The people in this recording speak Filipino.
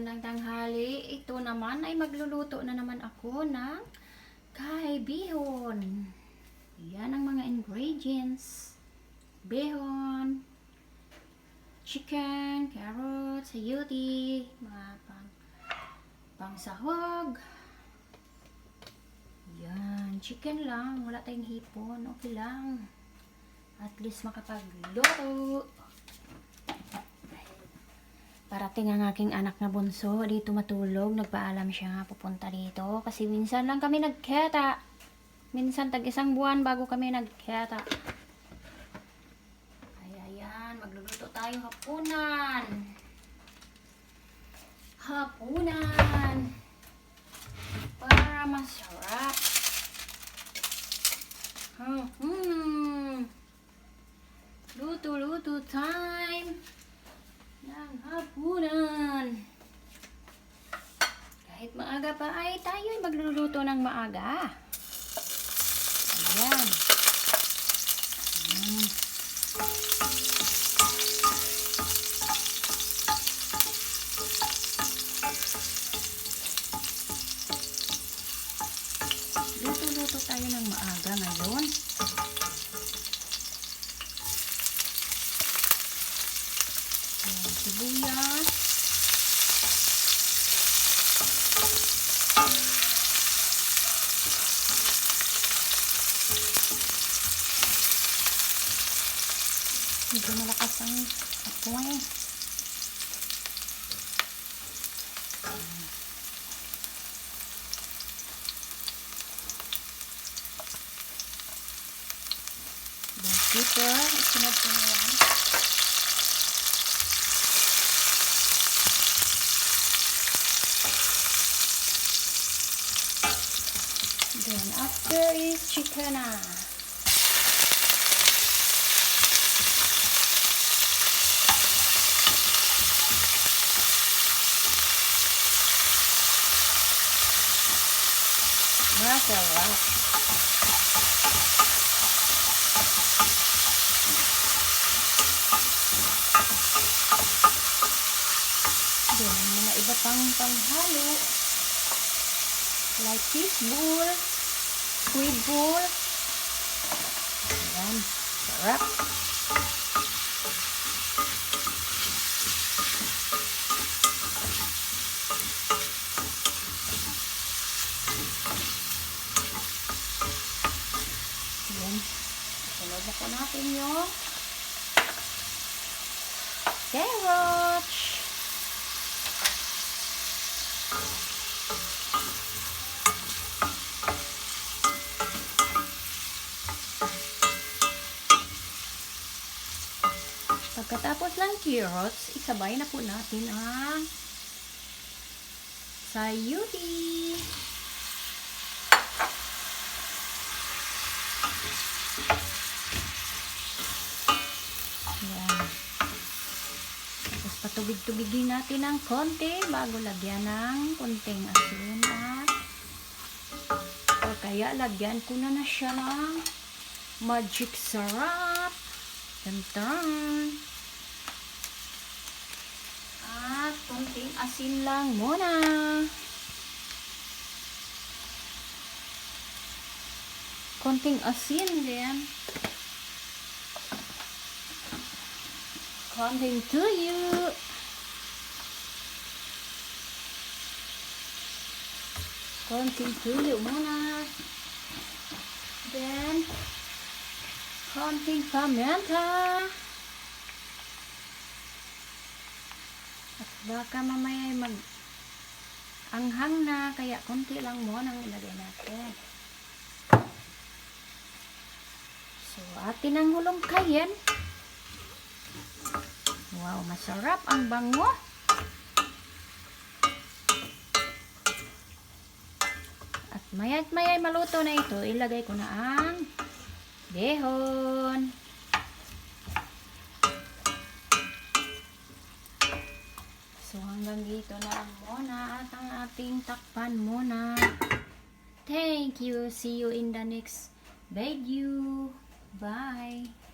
ng tanghali, ito naman ay magluluto na naman ako ng kaibihon. Yan ang mga ingredients. Behon, chicken, carrots, sayuti, mga pang pangsahog. Yan, chicken lang, wala tayong hipon, okay lang. At least makapagluto. Parating ang aking anak na bunso dito matulog. Nagpaalam siya nga pupunta dito. Kasi minsan lang kami nagketa. Minsan tag isang buwan bago kami nagketa. Ay, ayan. Magluluto tayo hapunan. Hapunan. Para masarap. Hmm. Luto-luto time ng hapunan. Kahit maaga pa ay tayo ay magluluto ng maaga. Ayan. Mm. Luto-luto tayo ng maaga ngayon. Ayan, sibuyas. Medyo malakas ang apoy. Dito, isunod ko na yan. Then after is chicken ah. Masarap. Then, mga iba pang panghalo like fish ball, squid ball. Ayan, sarap. Ayan, sunod na po natin yung carrots. Pagkatapos ng carrots, isabay na po natin ang sayuti. Yan. Patubig-tubigin natin ng konti bago lagyan ng konting asin at o kaya lagyan ko na na siya ng magic sarap. Tantan. At konting asin lang muna. Konting asin din. Coming to you. tuyo. to you muna. Then, konting pamenta. At baka mamaya ay mag anghang na, kaya konti lang mo nang ilagay natin. So, atin ang hulong kayen. Wow, masarap ang bango. At maya't maya'y maluto na ito, ilagay ko na ang behon. So hanggang dito na lang muna at ang ating takpan muna. Thank you. See you in the next video. Bye.